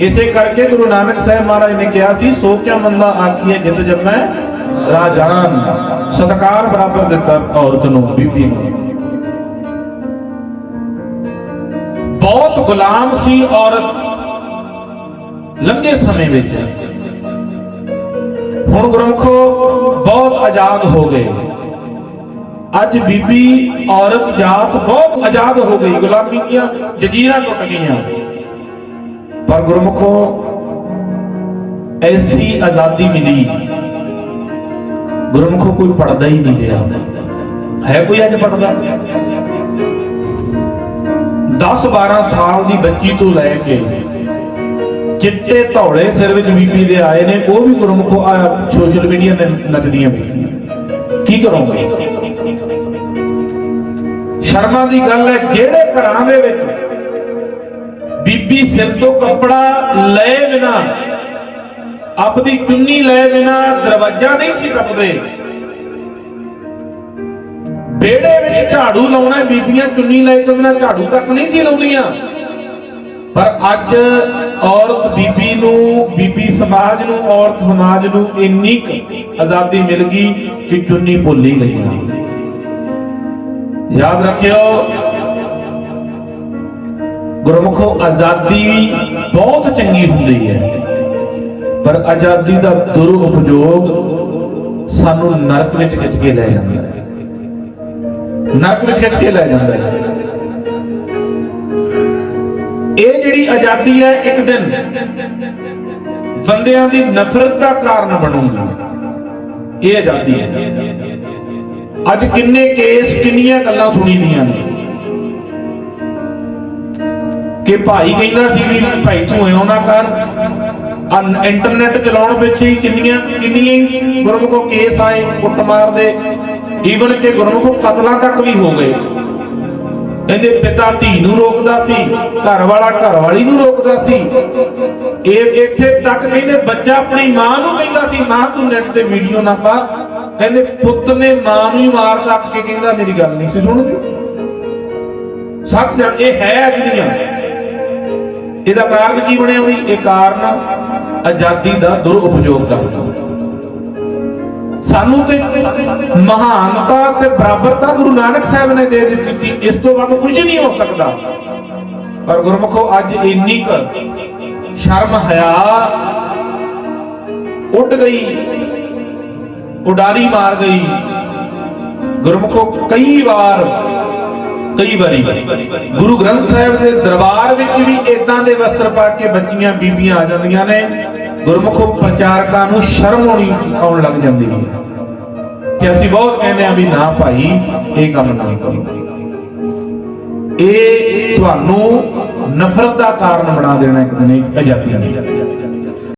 ਇਸੇ ਕਰਕੇ ਗੁਰੂ ਨਾਨਕ ਸਾਹਿਬ ਮਹਾਰਾਜ ਨੇ ਕਿਹਾ ਸੀ, ਸੋ ਕਿਉ ਮੰਦਾ ਆਖੀਏ ਜਿਤ ਜੰਮੈ ਰਾਜਾਨ। ਸਤਕਾਰ ਬਰਾਬਰ ਦਿੱਤਾ ਔਰਤ ਨੂੰ, ਬੀਬੀ ਨੂੰ। ਬਹੁਤ ਗੁਲਾਮ ਸੀ ਔਰਤ ਲੰਘੇ ਸਮੇਂ ਵਿੱਚ। ਹੁਣ ਗੁਰਮਖੋ ਬਹੁਤ ਆਜ਼ਾਦ ਹੋ ਗਏ। ਅੱਜ ਬੀਬੀ ਔਰਤ ਜਾਤ ਬਹੁਤ ਆਜ਼ਾਦ ਹੋ ਗਈ, ਗੁਲਾਮੀ ਦੀਆਂ ਜਗੀਰਾਂ ਟੁੱਟ ਗਈਆਂ। ਪਰ ਗੁਰਮੁਖੋ, ਐਸੀ ਆਜ਼ਾਦੀ ਮਿਲੀ। ਗੁਰਮਖੋ ਕੋਈ ਪੜਦਾ ਹੀ ਨਹੀਂ ਰਿਹਾ। ਹੈ ਕੋਈ ਅੱਜ ਪੜਦਾ 10 12 ਸਾਲ ਦੀ ਬੱਚੀ ਤੋਂ ਲੈ ਕੇ ਚਿੱਟੇ ਧੌਲੇ ਸਿਰ ਵਿੱਚ ਬੀਬੀ ਦੇ ਆਏ ਨੇ, ਉਹ ਵੀ ਗੁਰਮੁਖੋ ਆ ਸੋਸ਼ਲ ਮੀਡੀਆ ਤੇ ਨੱਚਦੀਆਂ ਵੇਖੀਆਂ ਕੀ ਕਰੋਗੇ? ਸ਼ਰਮਾ ਦੀ ਗੱਲ ਹੈ ਜਿਹੜੇ ਘਰਾਂ ਦੇ ਵਿੱਚ ਬੀਬੀ ਸਿਰ ਤੋਂ ਕੱਪੜਾ ਲਏ ਬਿਨਾ, ਆਪਦੀ ਚੁੰਨੀ ਲਏ ਬਿਨਾ ਦਰਵਾਜ਼ਾ ਨਹੀਂ ਸੀ ਟੱਪਦੇ। ਬੇੜੇ ਵਿੱਚ ਝਾੜੂ ਲਾਉਣਾ, ਬੀਬੀਆਂ ਚੁੰਨੀ ਲਏ ਤੋਂ ਬਿਨਾ ਝਾੜੂ ਤੱਕ ਨਹੀਂ ਸੀ ਲਾਉਂਦੀਆਂ। ਪਰ ਅੱਜ ਔਰਤ ਬੀਬੀ ਨੂੰ, ਬੀਬੀ ਸਮਾਜ ਨੂੰ, ਔਰਤ ਸਮਾਜ ਨੂੰ ਇੰਨੀ ਆਜ਼ਾਦੀ ਮਿਲ ਗਈ ਕਿ ਚੁੰਨੀ ਭੁੱਲ ਹੀ ਗਈਆਂ। ਯਾਦ ਰੱਖਿਓ ਗੁਰਮੁਖੋ ਆਜ਼ਾਦੀ ਬਹੁਤ ਚੰਗੀ ਹੁੰਦੀ ਹੈ। ਪਰ ਆਜ਼ਾਦੀ ਦਾ ਦੁਰਉਪਯੋਗ ਸਾਨੂੰ ਨਰਕ ਵਿੱਚ ਖਿੱਚ ਕੇ ਲੈ ਜਾਂਦਾ ਹੈ। ਨਰਕ ਵਿੱਚ ਖਿੱਚ ਕੇ ਲੈ ਜਾਂਦਾ ਹੈ। ਇਹ ਜਿਹੜੀ ਆਜ਼ਾਦੀ ਹੈ, ਇੱਕ ਦਿਨ ਬੰਦਿਆਂ ਦੀ ਨਫ਼ਰਤ ਦਾ ਕਾਰਨ ਬਣੂਗੀ। ਇਹ ਆਜ਼ਾਦੀ ਹੈ। ਅੱਜ ਕਿੰਨੇ ਕੇਸ, ਕਿੰਨੀਆਂ ਗੱਲਾਂ ਸੁਣੀ ਦੀਆਂ ਨੇ। ਕਿ ਭਾਈ ਕਹਿੰਦਾ ਸੀ ਵੀ ਭਾਈ ਤੂੰ ਐਉਂ ਨਾ ਕਰ। ਇੰਟਰਨੈਟ ਚਲਾਉਣ ਵਿੱਚ ਹੀ ਕਿੰਨੀਆਂ ਕਿੰਨੀਆਂ ਗੁਰਮੁਖੋ ਕੇਸ ਆਏ ਕੁੱਟਮਾਰ ਦੇ। ਈਵਨ ਕਿ ਗੁਰਮੁਖੋ ਕਤਲਾਂ ਤੱਕ ਵੀ ਹੋ ਗਏ। ਇਹਦੇ ਪਿਤਾ ਧੀ ਨੂੰ ਰੋਕਦਾ ਸੀ, ਘਰ ਵਾਲਾ ਘਰ ਵਾਲੀ ਨੂੰ ਰੋਕਦਾ ਸੀ। ਇਹ ਇੱਥੇ ਤੱਕ ਕਹਿੰਦੇ ਬੱਚਾ ਆਪਣੀ ਮਾਂ ਨੂੰ ਕਹਿੰਦਾ ਸੀ, ਮਾਂ, ਤੂੰ ਨੈਟ ਤੇ ਵੀਡੀਓ ਨਾ ਪਾ। ਕਹਿੰਦੇ ਪੁੱਤ ਨੇ ਮਾਂ ਨੂੰ ਹੀ ਮਾਰ ਤੱਕ ਕੇ ਕਹਿੰਦਾ, ਮੇਰੀ ਗੱਲ ਨਹੀਂ ਸੀ ਸੁਣਦੀ। ਸੱਚ ਇਹ ਹੈ ਅੱਜ ਦੀਆਂ। ਇਹਦਾ ਕਾਰਨ ਕੀ ਬਣਿਆ ਵੀ ਇਹ ਕਾਰਨ ਆਜ਼ਾਦੀ ਦਾ ਦੁਰਉਪਯੋਗ ਕਰਨਾ ਸਾਨੂੰ ਤੇ ਮਹਾਨਤਾ ਤੇ ਬਰਾਬਰਤਾ ਗੁਰੂ ਨਾਨਕ ਸਾਹਿਬ ਨੇ ਦੇ ਦਿੱਤੀ ਇਸ ਤੋਂ ਵੱਧ ਕੁਝ ਨਹੀਂ ਹੋ ਸਕਦਾ। ਪਰ ਗੁਰਮਖੋ, ਅੱਜ ਇੰਨੀ ਕੁ ਸ਼ਰਮ ਹਯਾ ਉੱਡ ਗਈ, ਉਡਾਰੀ ਮਾਰ ਗਈ। ਗੁਰਮਖੋ, ਕਈ ਵਾਰ ਕਈ ਵਾਰੀ ਗੁਰੂ ਗ੍ਰੰਥ ਸਾਹਿਬ ਦੇ ਦਰਬਾਰ ਵਿੱਚ ਵੀ ਇਦਾਂ ਦੇ ਵਸਤਰ ਪਾ ਕੇ ਬੱਚੀਆਂ, ਬੀਬੀਆਂ ਆ ਜਾਂਦੀਆਂ ਨੇ, ਗੁਰਮੁਖੋ ਪ੍ਰਚਾਰਕਾਂ ਨੂੰ ਸ਼ਰਮ ਆਉਣੀ ਆਉਣ ਲੱਗ ਜਾਂਦੀ ਹੈ ਕਿ ਅਸੀਂ ਬਹੁਤ ਕਹਿੰਦੇ ਆ ਵੀ ਨਾ ਭਾਈ, ਇਹ ਕੰਮ ਨਾ ਕਰੋ। ਇਹ ਤੁਹਾਨੂੰ ਨਫ਼ਰਤ ਦਾ ਕਾਰਨ ਬਣਾ ਦੇਣਾ ਇੱਕ ਦਿਨ ਇਹ ਆਜ਼ਾਦੀ ਦੀ।